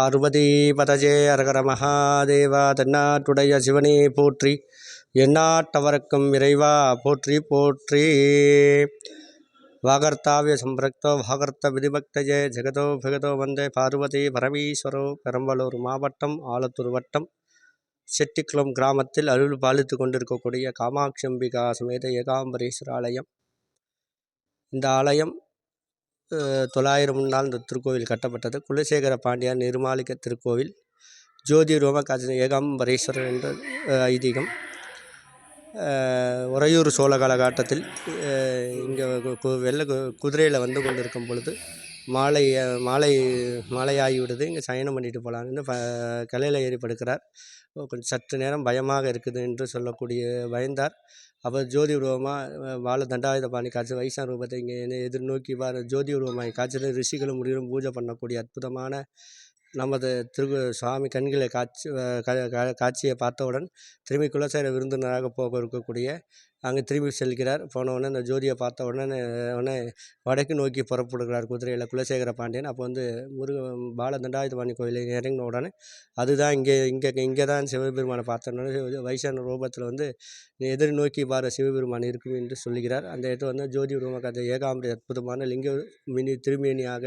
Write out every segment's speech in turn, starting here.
பார்வதி பதஜே அரகர மகாதேவா தென்னாட்டுடைய சிவனே போற்றி என்னாட்டவருக்கும் இறைவா போற்றி போற்றி. வாகர்த்தாவிய சம்பிரக்தோ வாகர்த்த விதிபக்தஜே ஜெகதோ பிகதோ வந்தே பார்வதி பரமீஸ்வரோ பெரம்பலூர் மாவட்டம் ஆலத்தூர் வட்டம் செட்டிக்குளம் கிராமத்தில் அருள் பாலித்து கொண்டிருக்கக்கூடிய காமாட்சி அம்பிகா சமேத ஏகாம்பரேஸ்வர ஆலயம் இந்த ஆலயம் தொள்ளாயிரம் முன்னால் இந்த திருக்கோவில் கட்டப்பட்டது. குலசேகர பாண்டியார் நிர்மாலிக திருக்கோவில் ஜோதி ரோமகாஜ ஏகாம்பரேஸ்வரர் என்ற ஐதீகம். உறையூர் சோழ காலகட்டத்தில் இங்கே வெள்ளை கு- குதிரையில் வந்து கொண்டிருக்கும் பொழுது மாலை மாலை மாலையாகிவிடுது. இங்கே சயனம் பண்ணிட்டு போகலான்னு ப கிளையில் ஏறி படுக்கிறார். கொஞ்சம் சற்று நேரம் பயமாக இருக்குது என்று சொல்லக்கூடிய பயந்தார். அப்போ ஜோதி உருவமாக வாழ தண்டாயுத பாணி காட்சி வைசான ரூபத்தை இங்கே எதிர்நோக்கி வார ஜோதி உருவமாக காட்சியில் ரிஷிகளும் முனிவரும் பூஜை பண்ணக்கூடிய அற்புதமான நமது திரு சுவாமி கண்களை காட்சி காட்சியை பார்த்தவுடன் திரும்பி குலசேர விருந்தினராக போக இருக்கக்கூடிய அங்கே திரும்பி செல்கிறார். போனவுடனே அந்த ஜோதியை பார்த்த உடனே உடனே வடக்கு நோக்கி புறப்படுகிறார் குதிரையில் குலசேகர பாண்டியன். அப்போ வந்து முருக பால தண்டாயுதபாணி கோயிலில் இறங்கின உடனே அதுதான் இங்கே இங்கே இங்கே தான் சிவபெருமானை பார்த்தோன்னு வைசான ரூபத்தில் வந்து எதிர் நோக்கி பார சிவபெருமான் இருக்கும் என்று சொல்லுகிறார். அந்த இடத்துல வந்து ஜோதி உருவமாக ஏகாம்பரி அற்புதமான லிங்க மினி திருமேனியாக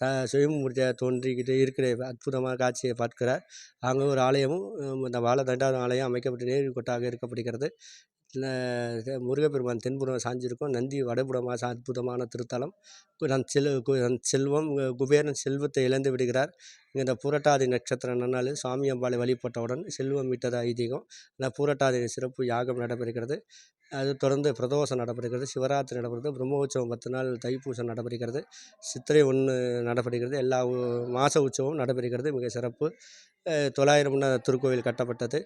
த சுயமூர்த்தியாக தோன்றிக்கிட்டு இருக்கிற அற்புதமான காட்சியை பார்க்கிறார். அங்கே ஒரு ஆலயமும் இந்த வாழ தண்டாயுதம் ஆலயம் அமைக்கப்பட்டு நேரு கொட்டாக இருக்கப்படுகிறது முருகப்பெருமான் தென்புறம் சாஞ்சிருக்கும். நந்தி வடபுறமாக அற்புதமான திருத்தலம். நம் செல் கு- நம் செல்வம் குபேரன் செல்வத்தை இழந்து விடுகிறார். இந்த புரட்டாதி நட்சத்திரம் நன்னாள் சுவாமி அம்பாளை வழிபட்டவுடன் செல்வம் விட்டது ஐதீகம். இந்த புரட்டாதி சிறப்பு யாகம் நடைபெறுகிறது. அது தொடர்ந்து பிரதோஷம் நடைபெறுகிறது சிவராத்திரி நடைபெறுகிறது பிரம்மோற்சவம் பத்து நாள் தைப்பூசம் நடைபெறுகிறது சித்திரை ஒன்று நடைபெறுகிறது எல்லா மாத உற்சவமும் நடைபெறுகிறது மிக சிறப்பு. அஹ் தொள்ளாயிரம் திருக்கோவில் கட்டப்பட்டது.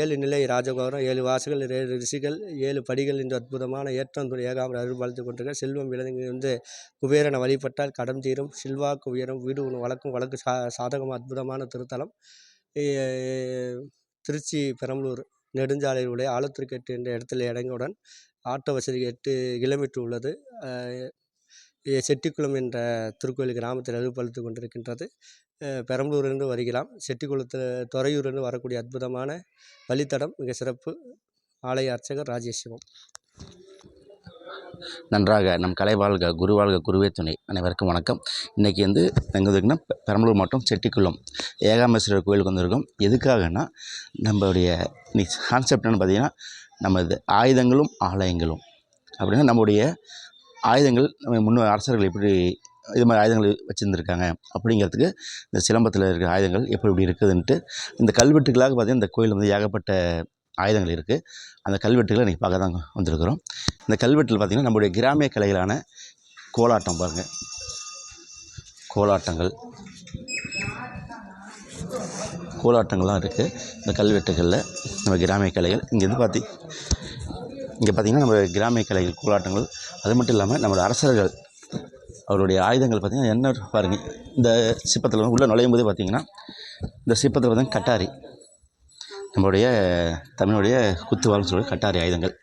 ஏழு நிலை ராஜகோபுரம் ஏழு வாசல்கள் ஏழு ரிஷிகள் ஏழு படிகள் என்று அற்புதமான ஏற்றம் துறை ஏகாம்பர அருள்பாலித்து கொண்டிருக்க செல்வம் விலங்கு வந்து குபேரனை வழிபட்டால் கடம் தீரும் செல்வாக்கு உயரும் வீடு ஒன்று வழக்கும் வழக்கு சா சாதகம் அற்புதமான திருத்தலம். திருச்சி பெரம்பலூர். நெடுஞ்சாலையில் உள்ள ஆலத்தூர்கேட்டு என்ற இடத்தில் இறங்கியவுடன் ஆட்டோ வசதி எட்டு கிலோமீட்டர் உள்ளது. செட்டிக்குளம் என்ற திருக்கோயில் கிராமத்தில் அருள்பாலித்து கொண்டிருக்கின்றது. பெரம்பலூரிலிருந்து வருகிறோம் செட்டிக்குளத்தில் துறையூரிலிருந்து வரக்கூடிய அற்புதமான வழித்தடம் மிக சிறப்பு. ஆலய அர்ச்சகர் ராஜேஷ் சிவம். நன்றாக நம் கலை வாழ்க குரு வாழ்க குருவே துணை. அனைவருக்கும் வணக்கம். இன்றைக்கி வந்து எங்கே இருக்குன்னா பெரம்பலூர் மாவட்டம் செட்டிக்குளம் ஏகாமேஸ்வரர் கோயிலுக்கு வந்திருக்கோம். எதுக்காகன்னா நம்மளுடைய இன்னைக்கு கான்செப்ட் என்னன்னு பார்த்தீங்கன்னா நமது ஆயுதங்களும் ஆலயங்களும். அப்படின்னா நம்முடைய ஆயுதங்கள் நம்ம முன்னோர் அரசர்கள் எப்படி இது மாதிரி ஆயுதங்கள் வச்சுருந்துருக்காங்க அப்படிங்கிறதுக்கு இந்த சிலம்பத்தில் இருக்கிற ஆயுதங்கள் எப்படி இப்படி இருக்குதுன்ட்டு இந்த கல்வெட்டுகளாக பார்த்தீங்கன்னா இந்த கோயில் வந்து ஏகப்பட்ட ஆயுதங்கள் இருக்குது அந்த கல்வெட்டுகளை இன்றைக்கி பார்க்க தான் வந்திருக்கிறோம். இந்த கல்வெட்டில் பார்த்திங்கன்னா நம்முடைய கிராமிய கலைகளான கோலாட்டம் பாருங்கள் கோலாட்டங்கள். கோலாட்டங்கள்லாம் இருக்குது இந்த கல்வெட்டுகளில் நம்ம கிராமிய கலைகள். இங்கே வந்து பார்த்தி இங்கே பார்த்திங்கன்னா நம்ம கிராமிய கலைகள் கோலாட்டங்கள். அது மட்டும் இல்லாமல் நம்மளோட அரசர்கள் அவருடைய ஆயுதங்கள் பார்த்திங்கன்னா என்ன பாருங்கள் இந்த சிற்பத்தில் உள்ளே நுழையும் போது பார்த்திங்கன்னா இந்த சிற்பத்தில் பார்த்திங்கன்னா கட்டாரி. நம்மளுடைய தமிழுடைய குத்துவாள்னு சொல்லி கட்டாரி ஆயுதங்கள்.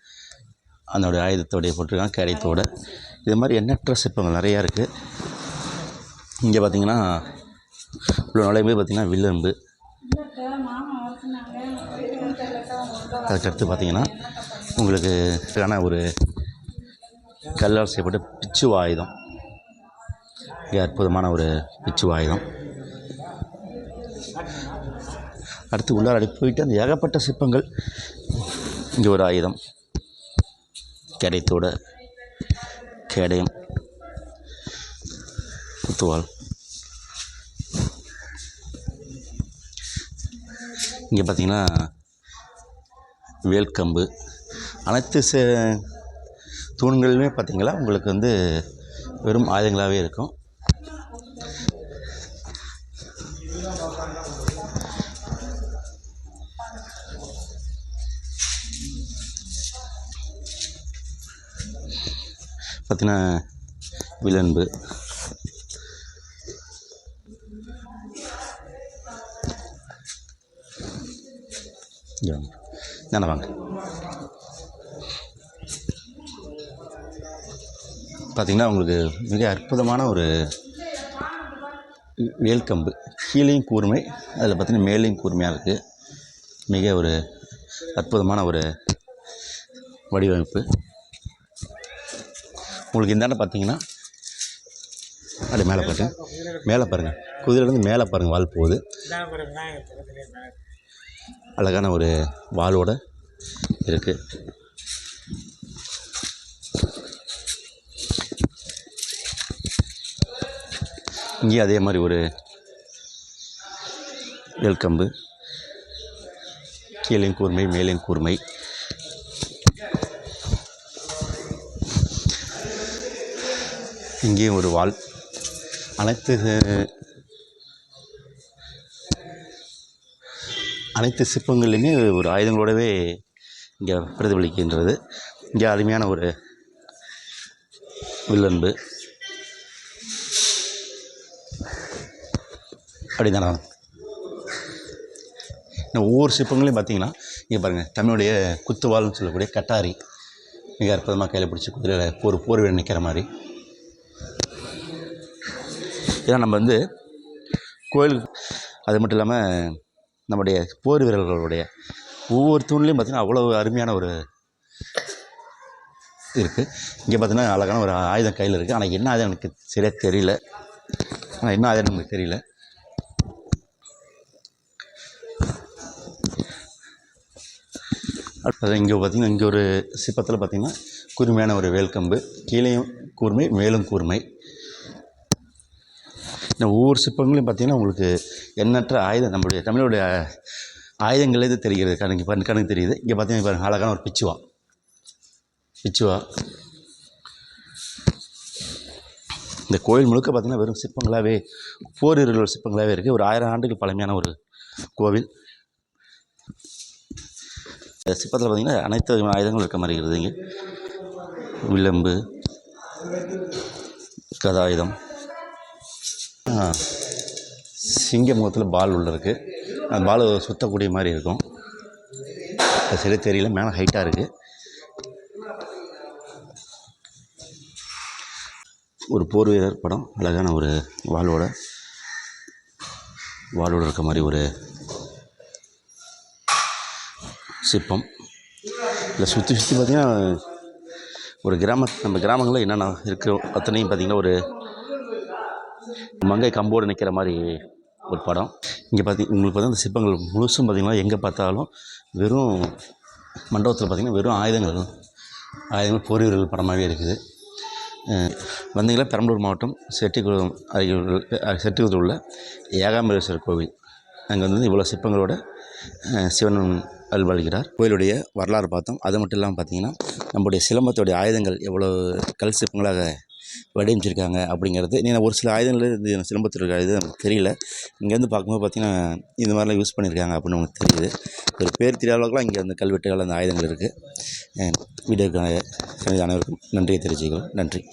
அதனுடைய ஆயுதத்தோடைய போட்டிருக்காங்க கேடயத்தோடு. இது மாதிரி எண்ணற்ற சிற்பங்கள் நிறையா இருக்குது இங்கே பார்த்தீங்கன்னா இவ்வளோ நுழையும் பார்த்திங்கன்னா வில்லம்பு. அதுக்கடுத்து பார்த்தீங்கன்னா உங்களுக்கு ஆன ஒரு கல்லால் செய்யப்பட்ட பிச்சு ஆயுதம் மிக அற்புதமான ஒரு பிச்சு ஆயுதம் அடுத்து உள்ளார அடி போயிட்டு அந்த ஏகப்பட்ட சிற்பங்கள். இங்கே ஒரு ஆயுதம். கேடயத்தோட கேடயம். குத்துவாள். இங்கே பார்த்தீங்கன்னா வேல்கம்பு. அனைத்து சே தூண்களுமே பார்த்தீங்களா உங்களுக்கு வந்து வெறும் ஆயுதங்களாகவே இருக்கும். பற்றின விலன்பு. இங்கே வாங்க. பார்த்திங்கன்னா உங்களுக்கு மிக அற்புதமான ஒரு வேல்கம்பு. கீழேயும் கூர்மை அதில் பார்த்தீங்கன்னா மேலேயும் கூர்மையாக இருக்குது மிக ஒரு அற்புதமான ஒரு வடிவமைப்பு. உங்களுக்கு இந்தாண்ட பார்த்தீங்கன்னா அப்படியே மேலே பாருங்க. மேலே பாருங்கள் குதிரையிலேருந்து மேலே பாருங்கள் வால் போகுது. அழகான ஒரு வாலோட இருக்குது இங்கேயும் அதே மாதிரி ஒரு வேல்கம்பு. கீழே கூர்மை மேலேயும் கூர்மை. இங்கேயும் ஒரு வால். அனைத்து அனைத்து சிற்பங்கள்லையுமே ஒரு ஆயுதங்களோடவே இங்கே பிரதிபலிக்கின்றது. இங்கே அருமையான ஒரு வில்லன்பு. அப்படிதானா? இந்த ஒவ்வொரு சிற்பங்களையும் பார்த்தீங்கன்னா இங்கே பாருங்கள் தமிழுடைய குத்துவாள்னு சொல்லக்கூடிய கட்டாரி. மிக அற்புதமாக கையில் பிடிச்சி குதிரையில் ஒரு போர் வீரர் நிற்கிற மாதிரி. ஏன்னா நம்ம வந்து கோயில் அது மட்டும் இல்லாமல் நம்முடைய போர் வீரர்களுடைய ஒவ்வொரு தூண்லேயும் பார்த்திங்கன்னா அவ்வளோ அருமையான ஒரு இருக்குது இங்கே பார்த்தீங்கன்னா அழகான ஒரு ஆயுதம் கையில் இருக்குது ஆனால் என்ன ஆயுதம் எனக்கு சரியாக தெரியல. ஆனால் என்ன ஆயுதம் நமக்கு தெரியல. இங்கே பார்த்தீங்கன்னா இங்கே ஒரு சிற்பத்தில் பார்த்திங்கன்னா கூர்மையான ஒரு வேல்கம்பு கீழேயும் கூர்மை மேலும் கூர்மை. இந்த ஒவ்வொரு சிற்பங்களையும் பார்த்திங்கன்னா உங்களுக்கு எண்ணற்ற ஆயுதம் நம்மளுடைய தமிழுடைய ஆயுதங்களே இது தெரிகிறது? கணக்கு பாருங்க கணக்கு தெரியுது. இங்கே பார்த்தீங்கன்னா அழகான ஒரு பிச்சுவா. பிச்சுவா. இந்த கோயில் முழுக்க பார்த்தீங்கன்னா வெறும் சிற்பங்களாகவே போரீரர்கள் சிற்பங்களாகவே இருக்குது ஒரு ஆயிரம் ஆண்டுகள் பழமையான ஒரு கோவில். இந்த சிற்பத்தில் பார்த்திங்கன்னா அனைத்து விதமான ஆயுதங்களும் இருக்க மாதிரி இருக்குது. இங்கே விளம்பு கதாயுதம் சிங்க முகத்தில் பால் உள்ள இருக்குது அந்த பால் சுற்றக்கூடிய மாதிரி இருக்கும். அது சரி தெரியல மேலே ஹைட்டாக இருக்குது ஒரு போர் வீரர் படம் அழகான ஒரு வாளோட வாளோட இருக்க மாதிரி ஒரு சிற்பம். இதில் சுற்றி சுற்றி பார்த்திங்கன்னா ஒரு கிராம நம்ம கிராமங்களில் என்னென்ன இருக்கோ அத்தனையும் பார்த்திங்கன்னா ஒரு மங்கை கம்போடு நிற்கிற மாதிரி ஒரு படம். இங்கே பார்த்தி உங்களுக்கு பார்த்தா இந்த சிற்பங்கள் முழுசும் பார்த்திங்கன்னா எங்கே பார்த்தாலும் வெறும் மண்டபத்தில் பார்த்திங்கன்னா வெறும் ஆயுதங்கள் ஆயுதங்கள் போர் படமாகவே இருக்குது. வந்தீங்களா பெரம்பலூர் மாவட்டம் செட்டிக்குளம் அருகில் உள்ள- செட்டிக்குளத்தில் உள்ள ஏகாம்பரேஸ்வரர் கோவில். அங்கே வந்து இவ்வளோ சிற்பங்களோட சிவன் அல்வாழ்கிறார் கோயிலுடைய வரலாறு பார்த்தோம். அது மட்டும் இல்லாமல் பார்த்தீங்கன்னா நம்முடைய சிலம்பத்துடைய ஆயுதங்கள் எவ்வளோ கல் சிற்பங்களாக வடிவமைச்சிருக்காங்க அப்படிங்கிறது. நீ ஒரு சில ஆயுதங்கள் இது சிலம்பத்தில் இருக்கிற இது நமக்கு தெரியல. இங்கேருந்து பார்க்கும்போது பார்த்திங்கன்னா இந்த மாதிரிலாம் யூஸ் பண்ணியிருக்காங்க அப்படின்னு நமக்கு தெரியுது. ஒரு பேர் தெரியாத அளவுக்குலாம் இங்கே அந்த கல்வெட்டுகள் அந்த ஆயுதங்கள் இருக்குது வீடியோக்கான அனைவருக்கும் நன்றியை தெரிவிச்சுக்கிறோம். நன்றி.